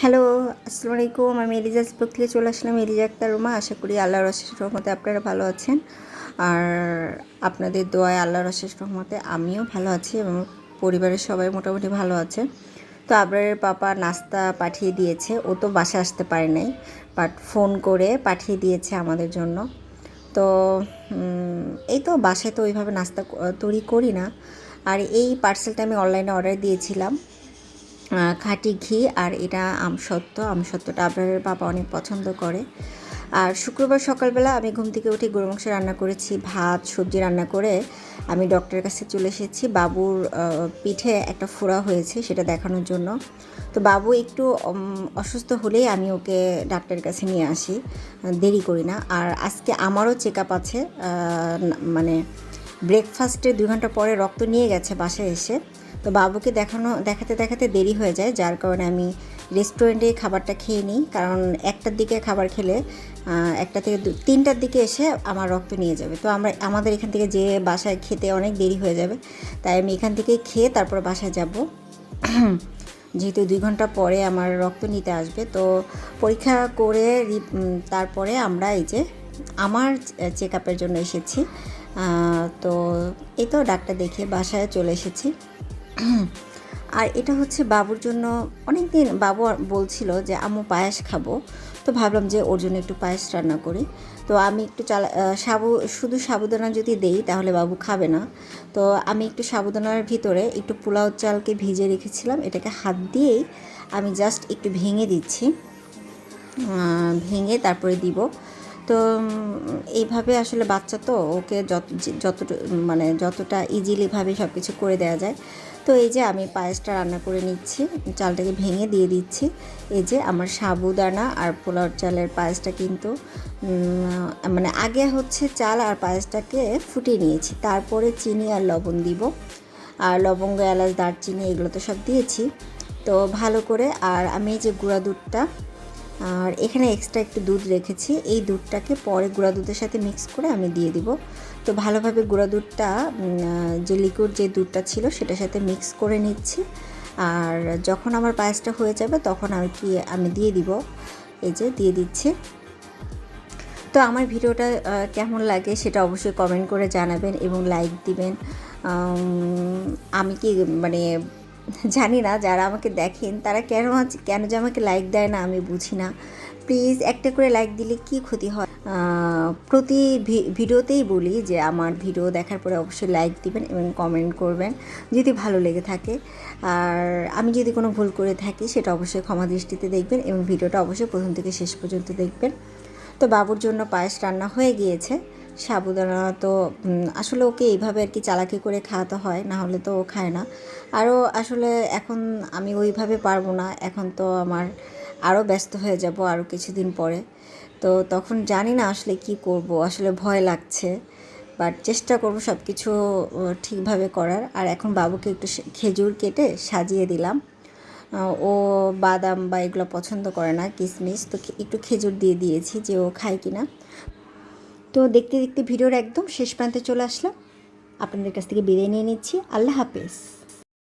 Hello আসসালামু আলাইকুম আমি এলিজাস বুক থেকে চলে আসলাম এলিজা আক্তার রুমা। আশা করি আল্লাহর অশেষ রহমতে আপনারা ভালো আছেন। আর আপনাদের দোয়ায় আল্লাহর অশেষ রহমতে আমিও ভালো আছি এবং পরিবারের সবাই মোটামুটি ভালো আছে। তো আবরারের পাপা নাস্তা পাঠিয়ে দিয়েছে। ও তো বাসা আসতে পারে নাই বাট ফোন করে পাঠিয়ে দিয়েছে আমাদের জন্য। তো এই তো বাসায় তো ওইভাবে নাস্তা তৈরি করি না। আর এই পার্সেলটা আমি অনলাইনে অর্ডার দিয়েছিলাম। খাঁটি ঘি আর এটা আমসত্ত্ব। আমসত্ত্বটা আপনার বাবা অনেক পছন্দ করে। আর শুক্রবার সকালবেলা আমি ঘুম থেকে উঠে গরু মাংস রান্না করেছি, ভাত, সবজি রান্না করে আমি ডক্টরের কাছে চলে এসেছি। বাবুর পিঠে একটা ফোড়া হয়েছে সেটা দেখানোর জন্য। তো বাবু একটু অসুস্থ হলেই আমি ওকে ডাক্তারের কাছে নিয়ে আসি। দেরি করি না। আর আজকে আমারও চেক আপ আছে মানে ব্রেকফাস্টে দুই ঘণ্টা পরে রক্ত নিয়ে গেছে বাসায় এসে। তো বাবুকে দেখানো, দেখাতে দেখাতে দেরি হয়ে যায়, যার কারণে আমি রেস্টুরেন্টে খাবারটা খেয়ে নিই। কারণ একটার দিকে খাবার খেলে একটা থেকে তিনটার দিকে এসে আমার রক্ত নিয়ে যাবে। তো আমরা, আমাদের এখান থেকে যে বাসায় খেতে অনেক দেরি হয়ে যাবে, তাই আমি এখান থেকে খেয়ে তারপর বাসায় যাব। যেহেতু দুই ঘণ্টা পরে আমার রক্ত নিতে আসবে, তো পরীক্ষা করে তারপরে আমরা এই যে আমার চেক আপের জন্য এসেছি। তো এই তো ডাক্তার দেখে বাসায় চলে এসেছি। আর এটা হচ্ছে বাবুর জন্য অনেক দিন বাবু বলছিল যে, আম্মু পায়েস খাব। তো ভাবলাম যে ওর জন্য একটু পায়েস রান্না করি। তো আমি একটু চালা সাবু, শুধু সাবুদানা যদি দেই তাহলে বাবু খাবে না। তো আমি একটু সাবুদানার ভিতরে একটু পোলাও চালকে ভিজে রেখেছিলাম। এটাকে হাত দিয়েই আমি জাস্ট একটু ভেঙে দিচ্ছি। ভেঙে তারপরে দিব। তো এইভাবে আসলে বাচ্চা তো ওকে যত, যে- যতটা মানে যতটা ইজিলিভাবে সব কিছু করে দেওয়া যায়। তো এই যে আমি পায়েসটা রান্না করে নিচ্ছি, চালটাকে ভেঙে দিয়ে দিচ্ছি। এই যে আমার সাবুদানা আর পোলাওর চালের পায়েসটা কিন্তু মানে আগে হচ্ছে চাল আর পায়েসটাকে ফুটিয়ে নিয়েছি। তারপরে চিনি আর লবণ দিব। আর লবঙ্গ, এলাচ, দারচিনি এগুলো তো সব দিয়েছি। তো ভালো করে, আর আমি এই যে গুঁড়া দুধটা আর এখানে এক্সট্রা একটু দুধ রেখেছি। এই দুধটাকে পরে গুঁড়া দুধের সাথে মিক্স করে আমি দিয়ে দিব। তো ভালোভাবে গুঁড়া দুধটা যে লিকুইড যে দুধটা ছিল সেটার সাথে মিক্স করে নিচ্ছি। আর যখন আমার পায়েসটা হয়ে যাবে তখন আর কি আমি দিয়ে দিব। এই যে দিয়ে দিচ্ছি। তো আমার ভিডিওটা কেমন লাগে সেটা অবশ্যই কমেন্ট করে জানাবেন এবং লাইক দিবেন। আমি কি মানে জানি না, যারা আমাকে দেখেন, তারা কেন কেন যে আমাকে লাইক দেয় না, আমি বুঝি না। প্লিজ একটা করে লাইক দিলে কি ক্ষতি হয়? প্রতি ভিডিওতেই বলি যে আমার ভিডিও দেখার পরে অবশ্যই লাইক দিবেন এবং কমেন্ট করবেন, যদি ভালো লেগে থাকে। আর আমি যদি কোনো ভুল করে থাকি, সেটা অবশ্যই ক্ষমা দৃষ্টিতে দেখবেন এবং ভিডিওটা অবশ্যই প্রথম থেকে শেষ পর্যন্ত দেখবেন। তো বাবুর জন্য পায়েস রান্না হয়ে গিয়েছে। সাবুদানা তো আসলে ওকে এইভাবে আর কি চালাকি করে খাওয়াতে হয়, না হলে তো ও খায় না। আরও আসলে এখন আমি ওইভাবে পারব না, এখন তো আমার আরও ব্যস্ত হয়ে যাব আরও কিছুদিন পরে। তো তখন জানি না আসলে কি করব, আসলে ভয় লাগছে। বাট চেষ্টা করব সব কিছু ঠিকভাবে করার। আর এখন বাবুকে একটু খেজুর কেটে সাজিয়ে দিলাম। ও বাদাম বা এগুলো পছন্দ করে না কিশমিশ তো একটু খেজুর দিয়ে দিয়েছি যে ও খায় কিনা। তো দেখতে দেখতে ভিডিওর একদম শেষ প্রান্তে চলে আসলাম। আপনাদের কাছ থেকে বিদায় নিয়ে নিচ্ছি। আল্লাহ হাফেজ।